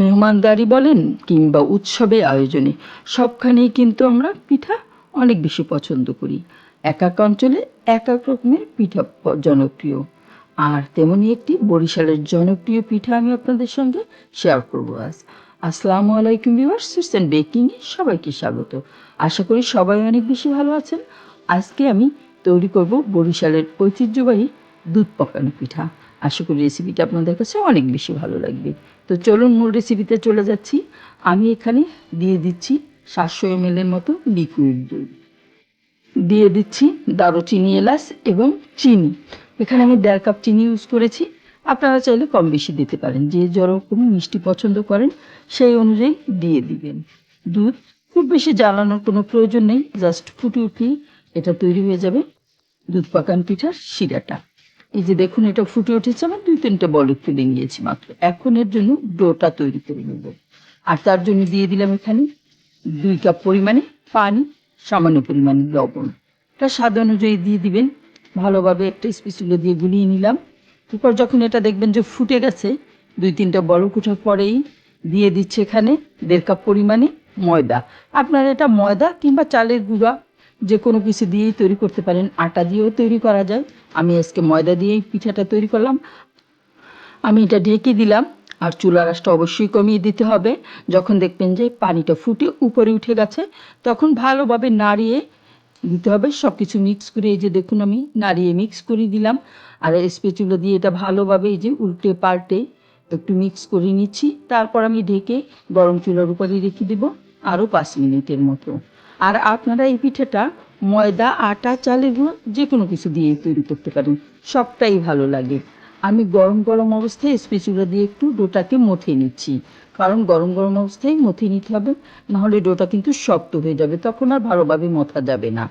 মেহমানদারি বলেন কিংবা উৎসবে আয়োজনে, সবখানেই কিন্তু আমরা পিঠা অনেক বেশি পছন্দ করি। এক এক অঞ্চলে এক এক রকমের পিঠা জনপ্রিয়। আর তেমনি একটি বরিশালের জনপ্রিয় পিঠা আমি আপনাদের সঙ্গে শেয়ার করব আজ। আসসালামু আলাইকুম ভিউয়ার্স সুইস বেকিংয়ে সবাইকে স্বাগত। আশা করি সবাই অনেক বেশি ভালো আছেন। আজকে আমি তৈরি করব বরিশালের ঐতিহ্যবাহী দুধ পকানো পিঠা। আশা করি রেসিপিটা আপনাদের কাছে অনেক বেশি ভালো লাগবে। তো চলুন মূল রেসিপিতে চলে যাচ্ছি। আমি এখানে দিয়ে দিচ্ছি সাতশো এম এর মতো লিকুইড দুধ। দিয়ে দিচ্ছি দারুচিনি এলাচ এবং চিনি। এখানে আমি দেড় কাপ চিনি ইউজ করেছি। আপনারা চাইলে কম বেশি দিতে পারেন। যে যেরকম মিষ্টি পছন্দ করেন, সেই অনুযায়ী দিয়ে দিবেন। দুধ খুব বেশি জ্বালানোর কোনো প্রয়োজন নেই জাস্ট ফুটে উঠেই এটা তৈরি হয়ে যাবে। দুধ পাকান পিঠার শিরাটা। এই যে দেখুন, এটা ফুটে উঠেছে আমার দুই তিনটে বলক তুলে নিয়েছি মাত্র। এখন এর জন্য ডোটা তৈরি করে নেব। আর তার জন্য দিয়ে দিলাম এখানে দুই কাপ পরিমাণে পানি, সামান্য পরিমাণে লবণ। এটা স্বাদ অনুযায়ী দিয়ে দিবেন। ভালোভাবে একটা স্পিচুলো দিয়ে গুলিয়ে নিলাম। এরপর যখন এটা দেখবেন যে ফুটে গেছে, দুই তিনটা বরফ ওঠার পরেই দিয়ে দিচ্ছে এখানে দেড় কাপ পরিমাণে ময়দা। আপনারা এটা ময়দা কিংবা চালের গুঁড়া যে কোনো কিছু দিয়েই তৈরি করতে পারেন, আটা দিয়েও তৈরি করা যায়। আমি আজকে ময়দা দিয়েই পিঠাটা তৈরি করলাম। আমি এটা ঢেকে দিলাম, আর চুলা আঁচটা অবশ্যই কমিয়ে দিতে হবে। যখন দেখবেন যে পানিটা ফুটে উপরে উঠে গেছে, তখন ভালোভাবে নাড়িয়ে দিতে হবে। সব কিছু মিক্স করে, এই যে দেখুন আমি নাড়িয়ে মিক্স করে দিলাম। আর স্পেচুলো দিয়ে এটা ভালোভাবে এই যে উল্টে পাল্টে একটু মিক্স করে নিচ্ছি। তারপর আমি ঢেকে গরম চুলার উপরে রেখে দেবো, আরও পাঁচ মিনিটের মতো। আর আপনারা এই পিঠেটা ময়দা, আটা, চালের গুঁড়ো যে কোনো কিছু দিয়ে তৈরি করতে পারেন। সবটাই ভালো লাগে। আমি গরম গরম অবস্থায় স্পেচুলা দিয়ে একটু ডোটাকে মথে নিচ্ছি। কারণ গরম গরম অবস্থায় মথে নিতে হবে, নাহলে ডোটা কিন্তু শক্ত হয়ে যাবে, তখন আর ভালোভাবে মথা যাবে না।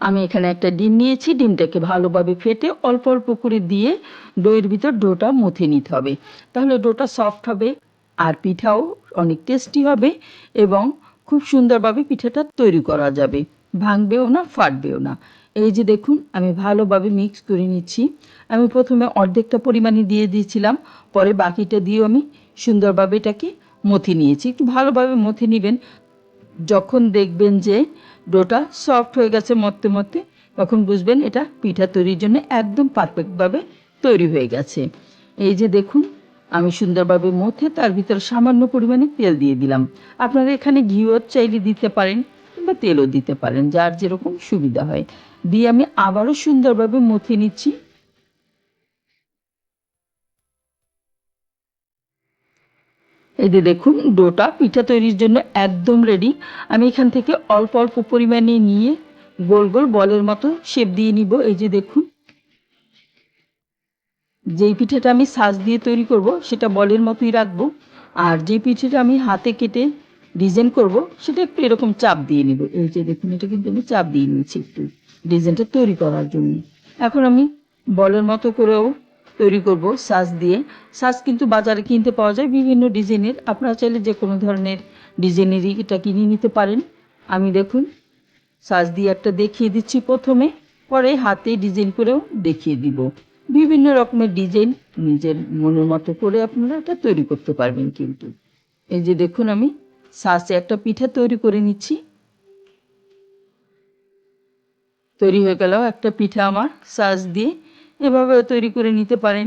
আমি এখানে একটা ডিম নিয়েছি। ডিমটাকে ভালোভাবে ফেটে অল্প অল্প করে দিয়ে ডোয়ের ভিতর ডোটা মথে নিতে হবে। তাহলে ডোটা সফট হবে আর পিঠাও অনেক টেস্টি হবে এবং খুব সুন্দরভাবে পিঠাটা তৈরি করা যাবে। ভাঙবেও না, ফাটবেও না। এই যে দেখুন, আমি ভালোভাবে মিক্স করে নিচ্ছি। আমি প্রথমে অর্ধেকটা পরিমাণে দিয়ে দিয়েছিলাম, পরে বাকিটা দিয়েও আমি সুন্দরভাবে এটাকে মথে নিয়েছি। একটু ভালোভাবে মথে নেবেন যখন দেখবেন যে ডোটা সফট হয়ে গেছে মরতে মরতে, তখন বুঝবেন এটা পিঠা তৈরির জন্য একদম পারফেক্টভাবে তৈরি হয়ে গেছে। এই যে দেখুন, আমি সুন্দরভাবে মথে তার ভিতরে সামান্য পরিমাণে তেল দিয়ে দিলাম। আপনারা এখানে ঘিও চাইলে দিতে পারেন কিংবা তেলও দিতে পারেন, যার যেরকম সুবিধা হয়। দিয়ে আমি আবারও সুন্দরভাবে মথে নিচ্ছি। এই যে দেখুন, ডোটা, পিঠা তৈরির জন্য একদম রেডি আমি এখান থেকে অল্প অল্প পরিমাণে নিয়ে গোল গোল বলের মতো শেপ দিয়ে নিব। এই যে দেখুন, যেই পিঠাটা আমি সাজ দিয়ে তৈরি করব, সেটা বলের মতোই রাখব। আর যে পিঠাটা আমি হাতে কেটে ডিজাইন করব, সেটা একটু এরকম চাপ দিয়ে নিব। এই যে দেখুন, এটা কিন্তু আমি চাপ দিয়ে নিয়েছি একটু ডিজাইনটা তৈরি করার জন্য। এখন আমি বলের মতো করেও তৈরি করব সাজ দিয়ে। সাজ কিন্তু বাজারে কিনতে পাওয়া যায়। বিভিন্ন ডিজাইনের। আপনারা চাইলে যে কোনো ধরনের ডিজাইনেরই এটা কিনে নিতে পারেন। আমি দেখুন, সাজ দিয়ে একটা দেখিয়ে দিচ্ছি প্রথমে। পরে হাতে ডিজাইন করেও দেখিয়ে দিব। বিভিন্ন রকমের ডিজাইন নিজের মনের মতো করে আপনারা এটা তৈরি করতে পারবেন কিন্তু। এই যে দেখুন আমি সাজে একটা পিঠা তৈরি করে নিচ্ছি। তৈরি হয়ে গেল একটা পিঠা আমার সাজ দিয়ে এভাবেও তৈরি করে নিতে পারেন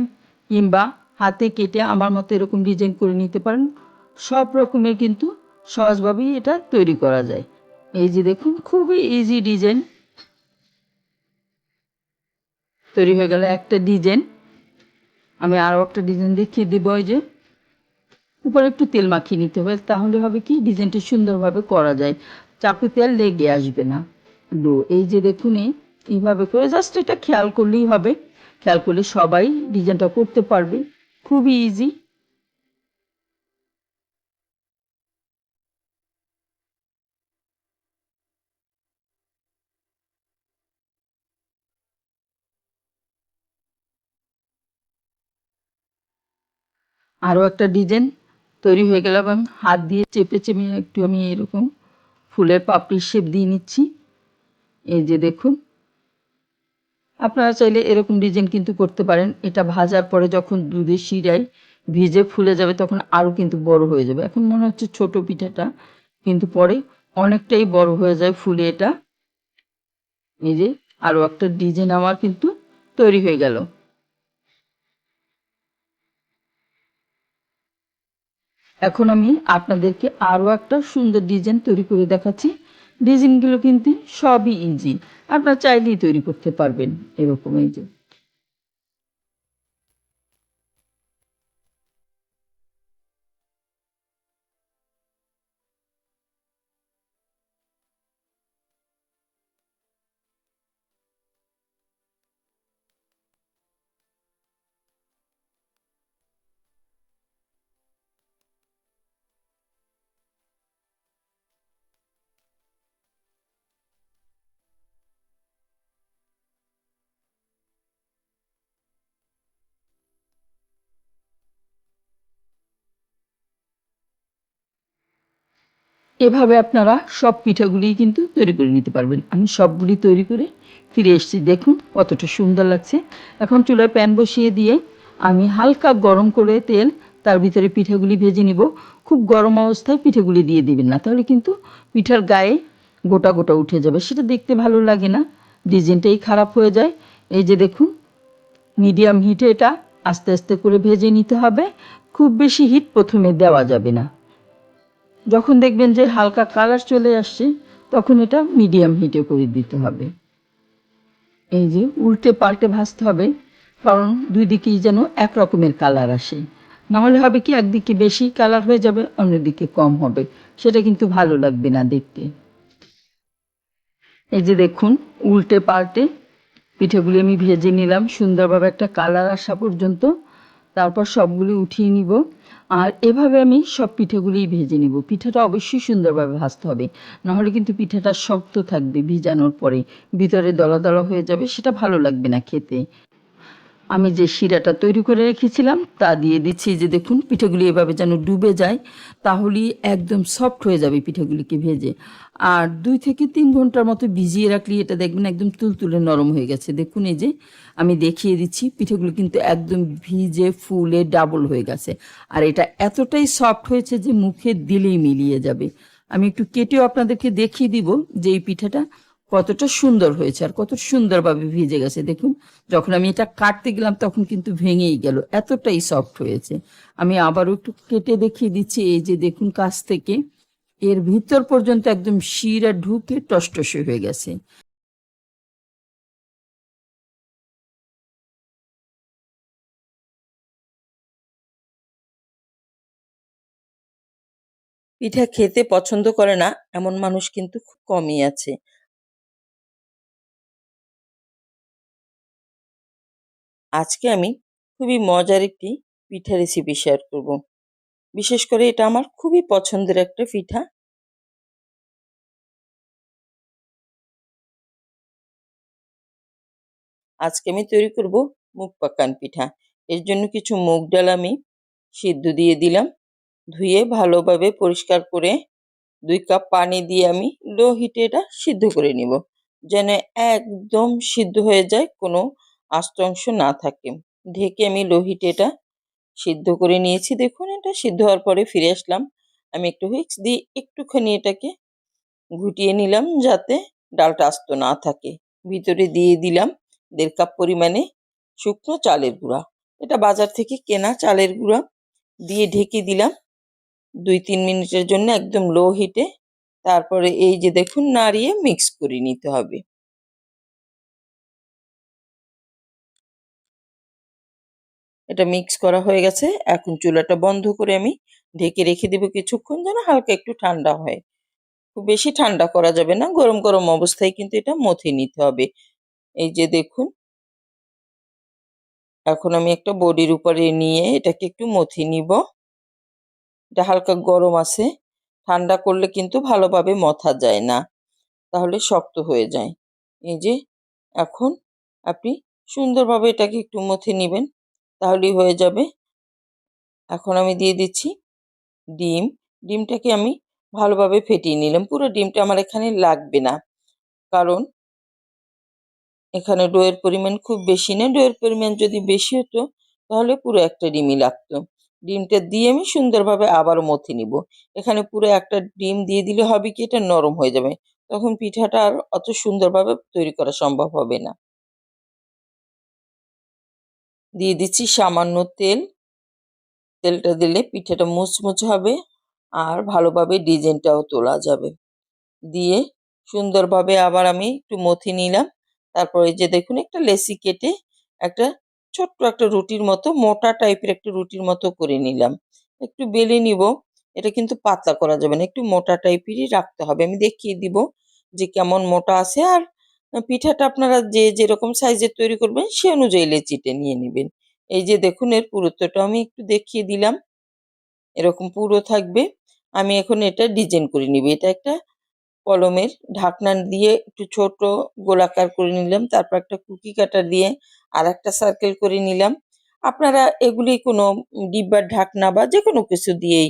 কিংবা হাতে কেটে আমার মতো এরকম ডিজাইন করে নিতে পারেন। সব রকমের কিন্তু সহজভাবেই এটা তৈরি করা যায়। এই যে দেখুন, খুবই ইজি ডিজাইন তৈরি হয়ে গেল একটা ডিজাইন আমি আরও একটা ডিজাইন দেখিয়ে দেব ওই যে। উপরে একটু তেল মাখিয়ে নিতে হবে, তাহলে হবে কি ডিজাইনটা সুন্দরভাবে করা যায়। চাকু তেল লেগে আসবে না। এই যে দেখুন এইভাবে করে জাস্ট এটা খেয়াল করলেই হবে। খেয়াল করলে সবাই ডিজাইনটা করতে পারবে। খুবই ইজি আরও একটা ডিজাইন তৈরি হয়ে গেল এবং হাত দিয়ে চেপে চেপে একটু আমি এরকম ফুলের পাপড়ির শেপ দিয়ে নিচ্ছি। এই যে দেখুন। আপনারা চাইলে এরকম ডিজাইন কিন্তু করতে পারেন। এটা ভাজার পরে যখন দুধে শিরায় ভিজে ফুলে যাবে, তখন আরও কিন্তু বড় হয়ে যাবে। এখন মনে হচ্ছে ছোট পিঠাটা, কিন্তু পরে অনেকটাই বড় হয়ে যায় ফুলে এটা। এই যে আরও একটা ডিজাইন আমার কিন্তু তৈরি হয়ে গেল। এখন আমি আপনাদেরকে আরও একটা সুন্দর ডিজাইন তৈরি করে দেখাচ্ছি। ডিজাইনগুলো কিন্তু সবই ইঞ্জিন। আপনারা চাইলেই তৈরি করতে পারবেন এরকম এই যে। এভাবে আপনারা সব পিঠাগুলিই কিন্তু তৈরি করে নিতে পারবেন। আমি সবগুলি তৈরি করে ফিরে এসেছি। দেখুন কতটা সুন্দর লাগছে। এখন চুলায় প্যান বসিয়ে দিয়ে আমি হালকা গরম করে তেল তার ভিতরে পিঠাগুলি ভেজে নিব। খুব গরম অবস্থায় পিঠাগুলি দিয়ে দিবেন না, তাহলে কিন্তু পিঠার গায়ে গোটা গোটা উঠে যাবে। সেটা দেখতে ভালো লাগে না, ডিজাইনটাই খারাপ হয়ে যায়। এই যে দেখুন, মিডিয়াম হিটে এটা আস্তে আস্তে করে ভেজে নিতে হবে। খুব বেশি হিট প্রথমে দেওয়া যাবে না। যখন দেখবেন যে হালকা কালার চলে আসছে, তখন এটা মিডিয়াম হিটে করে দিতে হবে। এই যে উল্টে পাল্টে ভাজতে হবে, কারণ দুই দিকেই যেন এক রকমের কালার আসে। নাহলে হবে কি, একদিকে বেশি কালার হয়ে যাবে, অন্যদিকে কম হবে। সেটা কিন্তু ভালো লাগবে না দেখতে। এই যে দেখুন, উল্টে পাল্টে পিঠেগুলি আমি ভেজে নিলাম। সুন্দরভাবে একটা কালার আসা পর্যন্ত তারপর সবগুলি উঠিয়ে নিব। আর এভাবে আমি সব পিঠেগুলিই ভেজে নিব। পিঠাটা অবশ্যই সুন্দরভাবে ভাজতে হবে। নাহলে কিন্তু পিঠাটা শক্ত থাকবে ভিজানোর পরে। ভিতরে দলা দলা হয়ে যাবে, সেটা ভালো লাগবে না খেতে। আমি যে শিরাটা তৈরি করে রেখেছিলাম, তা দিয়ে দিচ্ছি যে দেখুন, পিঠেগুলি এভাবে যেন ডুবে যায়, তাহলেই একদম সফট হয়ে যাবে পিঠেগুলিকে ভেজে। আর দুই থেকে তিন ঘণ্টার মতো ভিজিয়ে রাখলে এটা দেখবেন একদম তুলতুলে নরম হয়ে গেছে। দেখুন এই যে আমি দেখিয়ে দিচ্ছি, পিঠেগুলো কিন্তু একদম ভিজে, ফুলে ডাবল হয়ে গেছে। আর এটা এতটাই সফট হয়েছে যে মুখে দিলেই মিলিয়ে যাবে। আমি একটু কেটেও আপনাদেরকে দেখিয়ে দিব যে এই পিঠাটা কতটা সুন্দর হয়েছে আর কত সুন্দরভাবে ভিজে গেছে। দেখুন, যখন আমি এটা কাটতে গেলাম, তখন কিন্তু ভেঙেই গেল। এতটাই সফট হয়েছে। আমি আবারও একটু কেটে দেখিয়ে দিচ্ছি। এই যে দেখুন, কাছ থেকে এর ভিতর পর্যন্ত একদম শিরা ঢুকে টসটসে হয়ে গেছে। পিঠা খেতে পছন্দ করে না, এমন মানুষ কিন্তু খুব কমই আছে। আজকে আমি খুবই মজার একটি পিঠা রেসিপি শেয়ার করব। বিশেষ করে এটা আমার খুবই পছন্দের একটা পিঠা। আজকে আমি তৈরি করব মুগ পাকান পিঠা। এর জন্য কিছু মুগ ডাল আমি সিদ্ধ দিয়ে দিলাম। ধুয়ে ভালোভাবে পরিষ্কার করে দুই কাপ পানি দিয়ে আমি লো হিটে এটা সিদ্ধ করে নিব। যেন একদম সিদ্ধ হয়ে যায় কোনো আস্ত অংশ না থাকে। ঢেকে আমি লো হিটে এটা সিদ্ধ করে নিয়েছি। দেখুন, এটা সিদ্ধ হওয়ার পরে ফিরে আসলাম। আমি একটু হুইক্স দিয়ে একটুখানি এটাকে ঘুটিয়ে নিলাম যাতে ডালটা আস্ত না থাকে। ভিতরে দিয়ে দিলাম দেড় কাপ পরিমাণে শুকনো চালের গুঁড়া। এটা বাজার থেকে কেনা চালের গুঁড়া। দিয়ে ঢেকে দিলাম দুই তিন মিনিটের জন্য একদম লো হিটে। তারপরে এই যে দেখুন, নাড়িয়ে মিক্স করে নিতে হবে। এটা মিক্স করা হয়ে গেছে। এখন চুলাটা বন্ধ করে আমি ঢেকে রেখে দেবো কিছুক্ষণ যেন হালকা একটু ঠান্ডা হয়। খুব বেশি ঠান্ডা করা যাবে না, গরম গরম অবস্থায় কিন্তু এটা মথে নিতে হবে। এই যে দেখুন। এখন আমি একটা বডির উপরে নিয়ে এটাকে একটু মথে নিব। এটা হালকা গরম আছে। ঠান্ডা করলে কিন্তু ভালোভাবে মথা যায় না। তাহলে শক্ত হয়ে যায়। এই যে এখন আপনি সুন্দরভাবে এটাকে একটু মথে নেবেন। তাহলেই হয়ে যাবে। এখন আমি দিয়ে দিচ্ছি ডিম। ডিমটাকে আমি ভালোভাবে ফেটিয়ে নিলাম। পুরো ডিমটা আমার এখানে লাগবে না। কারণ এখানে ডোয়ের পরিমাণ খুব বেশি না। ডোয়ের পরিমাণ যদি বেশি হতো, তাহলে পুরো একটা ডিমই লাগতো। ডিমটা দিয়ে আমি সুন্দরভাবে আবারও মথে নিব। এখানে পুরো একটা ডিম দিয়ে দিলে হবে কি? এটা নরম হয়ে যাবে। তখন পিঠাটা আর অত সুন্দরভাবে তৈরি করা সম্ভব হবে না। দিয়ে দিচ্ছি সামান্য তেল। তেলটা দিলে পিঠাটা মুচমুচে হবে আর ভালোভাবে ডিজাইনটাও তোলা যাবে। দিয়ে সুন্দরভাবে আবার আমি একটু মথি নিলাম। তারপর যে দেখুন একটা লেসি কেটে একটা ছোট্ট একটা রুটির মতো, মোটা টাইপের একটা রুটির মতো করে নিলাম। একটু বেলে নিব। এটা কিন্তু পাতলা করা যাবে না, একটু মোটা টাইপেরই রাখতে হবে। আমি দেখিয়ে দিব যে কেমন মোটা আছে আর পিঠাটা আপনারা যে যেরকম সাইজের তৈরি করবেন, সে অনুযায়ী লেচিটা নিয়ে নেবেন। এই যে দেখুন, এর পুরুত্বটা আমি একটু দেখিয়ে দিলাম। এরকম পুরো থাকবে। আমি এখন এটা ডিজাইন করে নিব। এটা একটা কলমের ঢাকনা দিয়ে একটু ছোট গোলাকার করে নিলাম, তারপর একটা কুকি কাটার দিয়ে আর একটা সার্কেল করে নিলাম। আপনারা এগুলি কোনো ডিব্বার, ঢাকনা বা যে কোনো কিছু দিয়েই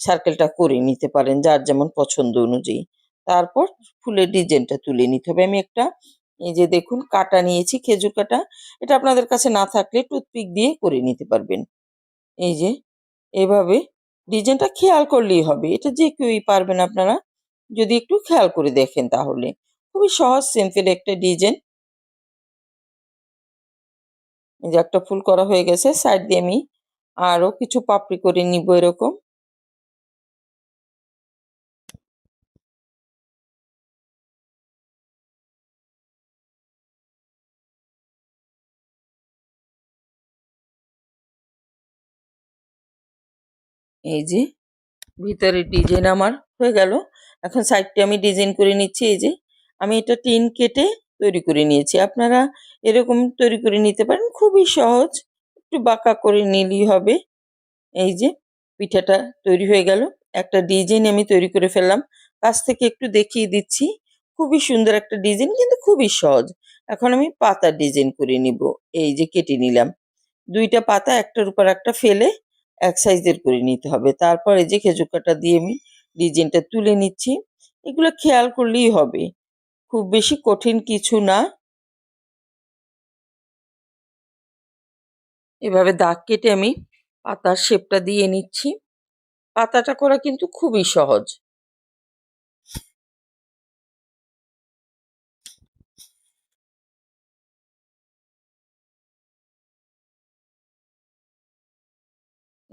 সার্কেলটা করে নিতে পারেন, যার যেমন পছন্দ অনুযায়ী। তারপর ফুলের ডিজাইনটা তুলে নিতে হবে। আমি একটা এই যে দেখুন কাটা নিয়েছি, খেজুর কাটা। এটা আপনাদের কাছে না থাকলে টুথপিক দিয়ে করে নিতে পারবেন। এই যে এভাবে ডিজাইনটা খেয়াল করলেই হবে। এটা যে কেউই পারবেন আপনারা যদি একটু খেয়াল করে দেখেন তাহলে। খুবই সহজ, সিম্পল একটা ডিজাইন। এই যে একটা ফুল করা হয়ে গেছে। সাইড দিয়ে আমি আরও কিছু পাপড়ি করে নিব এরকম। এই যে, ভিতরে ডিজাইন আমার হয়ে গেল। এখন সাইডটা আমি ডিজাইন করে নিচ্ছি, এই যে। আমি এটা টিন কেটে তৈরি করে নিয়েছি। আপনারা এরকম তৈরি করে নিতে পারেন, খুবই সহজ। একটু বাঁকা করে নিলেই হবে। এই যে, পিঠাটা তৈরি হয়ে গেল। একটা ডিজাইন আমি তৈরি করে ফেললাম। কাছ থেকে একটু দেখিয়ে দিচ্ছি। খুবই সুন্দর একটা ডিজাইন কিন্তু খুবই সহজ। এখন আমি পাতার ডিজাইন করে নিব। এই যে, কেটে নিলাম। দুইটা পাতা একটার উপর একটা ফেলে এক সাইজের করে নিতে হবে। তারপরে যে খেজুর কাটা দিয়ে আমি ডিজাইনটা তুলে নিচ্ছি। এগুলো খেয়াল করলেই হবে। খুব বেশি কঠিন কিছু না। এভাবে দাগ কেটে আমি পাতার শেপটা দিয়ে নিচ্ছি। পাতাটা করা কিন্তু খুবই সহজ।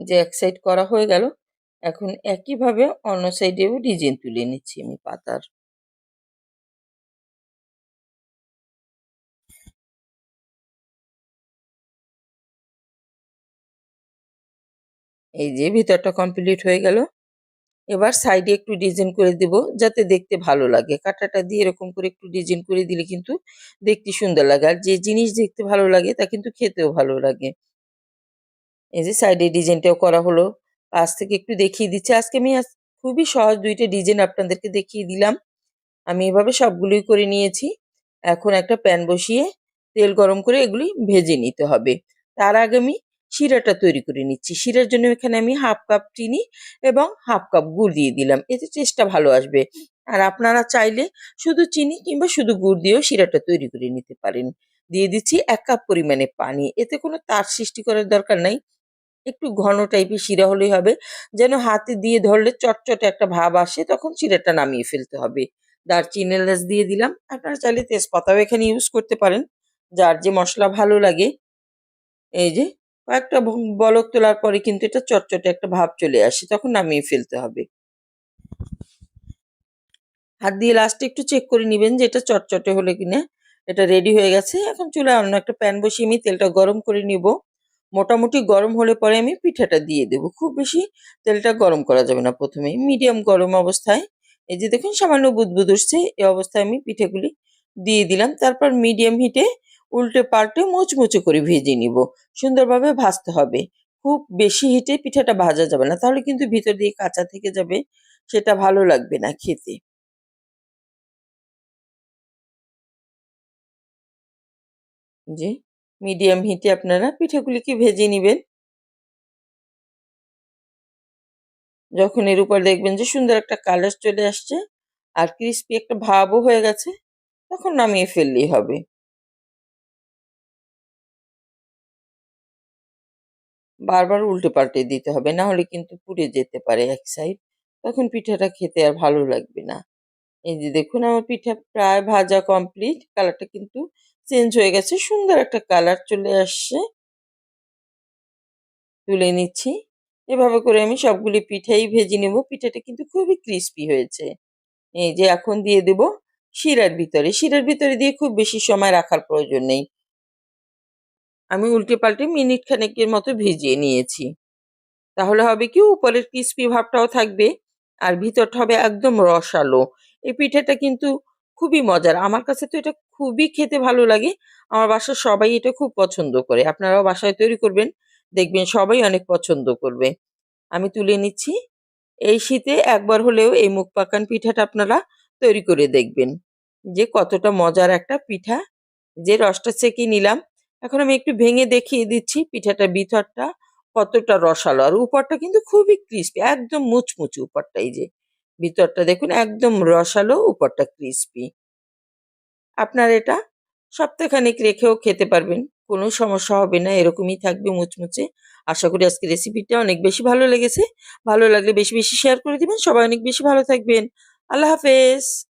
যে এক সাইড করা হয়ে গেল, এখন একইভাবে অন্য সাইডেও ডিজাইন তুলে নিচ্ছি আমি পাতার। এই যে ভিতরটা কমপ্লিট হয়ে গেল। এবার সাইডে একটু ডিজাইন করে দিব, যাতে দেখতে ভালো লাগে। কাঁটাটা দিয়ে এরকম করে একটু ডিজাইন করে দিলে কিন্তু দেখতে সুন্দর লাগে। আর যে জিনিস দেখতে ভালো লাগে, তা কিন্তু খেতেও ভালো লাগে। এই যে সাইডে ডিজাইনটাও করা হলো। কাছ থেকে একটু দেখিয়ে দিচ্ছি। আজকে আমি খুবই সহজ দুইটা ডিজাইন আপনাদেরকে দেখিয়ে দিলাম। আমি এভাবে সবগুলোই করে নিয়েছি। এখন একটা প্যান বসিয়ে তেল গরম করে এগুলি ভেজে নিতে হবে। তার আগে আমি শিরাটা তৈরি করে নিচ্ছি। শিরার জন্য এখানে আমি হাফ কাপ চিনি এবং হাফ কাপ গুড় দিয়ে দিলাম। এতে টেস্টটা ভালো আসবে। আর আপনারা চাইলে শুধু চিনি কিংবা শুধু গুড় দিয়েও শিরাটা তৈরি করে নিতে পারেন। দিয়ে দিচ্ছি এক কাপ পরিমাণে পানি। এতে কোনো তার সৃষ্টি করার দরকার নাই। একটু ঘন টাইপের শিরা হলেই হবে। যেন হাতে দিয়ে ধরলে চটচটে একটা ভাব আসে, তখন শিরাটা নামিয়ে ফেলতে হবে। দারচিনি এলাচ দিয়ে দিলাম। আপনারা চাইলে তেজপাতাও এখানে ইউজ করতে পারেন। যার যে মশলা ভালো লাগে। এই যে, কয়েকটা বলক তোলার পরে কিন্তু এটা চটচটে একটা ভাব চলে আসে, তখন নামিয়ে ফেলতে হবে। হাত দিয়ে লাস্টে একটু চেক করে নেবেন যে এটা চটচটে হলে কিনা। এটা রেডি হয়ে গেছে। এখন চুলায় অন্য একটা প্যান বসিয়ে আমি তেলটা গরম করে নিব। মোটামুটি গরম হলে পরে আমি পিঠাটা দিয়ে দেবো। খুব বেশি তেলটা গরম করা যাবে না প্রথমেই। মিডিয়াম গরম অবস্থায়। এই যে দেখুন, সামান্য বুদবুদ উঠছে। এই অবস্থায় আমি পিঠেগুলি দিয়ে দিলাম। তারপর মিডিয়াম হিটে উল্টে পাল্টে মুচমুচে করে ভেজে নিব। সুন্দরভাবে ভাজতে হবে। খুব বেশি হিটে পিঠাটা ভাজা যাবে না। তাহলে কিন্তু ভিতর দিয়ে কাঁচা থেকে যাবে। সেটা ভালো লাগবে না খেতে। যে মিডিয়াম হিটে আপনারা পিঠেগুলিকে ভেজে নেবেন। যখন এর উপর দেখবেন যে সুন্দর একটা কালার চলে আসছে আর ক্রিস্পি একটা ভাবও হয়ে গেছে, তখন নামিয়ে ফেললেই হবে। বারবার উল্টে পাল্টে দিতে হবে, না হলে কিন্তু পুড়ে যেতে পারে এক সাইড তখন পিঠাটা খেতে আর ভালো লাগবে না। এই যে দেখুন, আমার পিঠা প্রায় ভাজা কমপ্লিট কালারটা কিন্তু চেঞ্জ হয়ে গেছে, সুন্দর একটা কালার চলে আসছে। তুলে নিচ্ছি। এভাবে করে আমি সবগুলি পিঠাই ভেজে নেব। পিঠাটা কিন্তু খুবই ক্রিস্পি হয়েছে। এই যে এখন দিয়ে দেব শিরার ভিতরে। শিরার ভিতরে দিয়ে খুব বেশি সময় রাখার প্রয়োজন নেই। আমি উল্টে পাল্টে মিনিট খানেকের মতো ভিজিয়ে নিয়েছি। তাহলে হবে কি, উপরের ক্রিস্পি ভাবটাও থাকবে আর ভিতরটা হবে একদম রসালো। এই পিঠাটা কিন্তু খুবই মজার। আমার কাছে তো এটা খুবই খেতে ভালো লাগে। আমার বাসার সবাই এটা খুব পছন্দ করে। আপনারাও বাসায় তৈরি করবেন, দেখবেন সবাই অনেক পছন্দ করবে। আমি তুলে নিচ্ছি। এই শীতে একবার হলেও এই মুখ পাকান পিঠাটা আপনারা তৈরি করে দেখবেন। যে কতটা মজার একটা পিঠা। যে রসটা চেকে নিলাম, এখন আমি একটু ভেঙে দেখিয়ে দিচ্ছি পিঠাটা ভিতরটা কতটা রসালো। আর উপরটা কিন্তু খুবই ক্রিস্পি একদম মুচমুচে উপরটা এই যে। ভিতরটা দেখুন, একদম রসালো, উপরটা ক্রিস্পি আপনার এটা সপ্তাহখানেক রেখেও খেতে পারবেন। কোনো সমস্যা হবে না, এরকমই থাকবে মুচমুচে। আশা করি আজকে রেসিপিটা অনেক বেশি ভালো লেগেছে। ভালো লাগলে বেশি বেশি শেয়ার করে দেবেন। সবাই অনেক বেশি ভালো থাকবেন। আল্লাহ হাফেজ।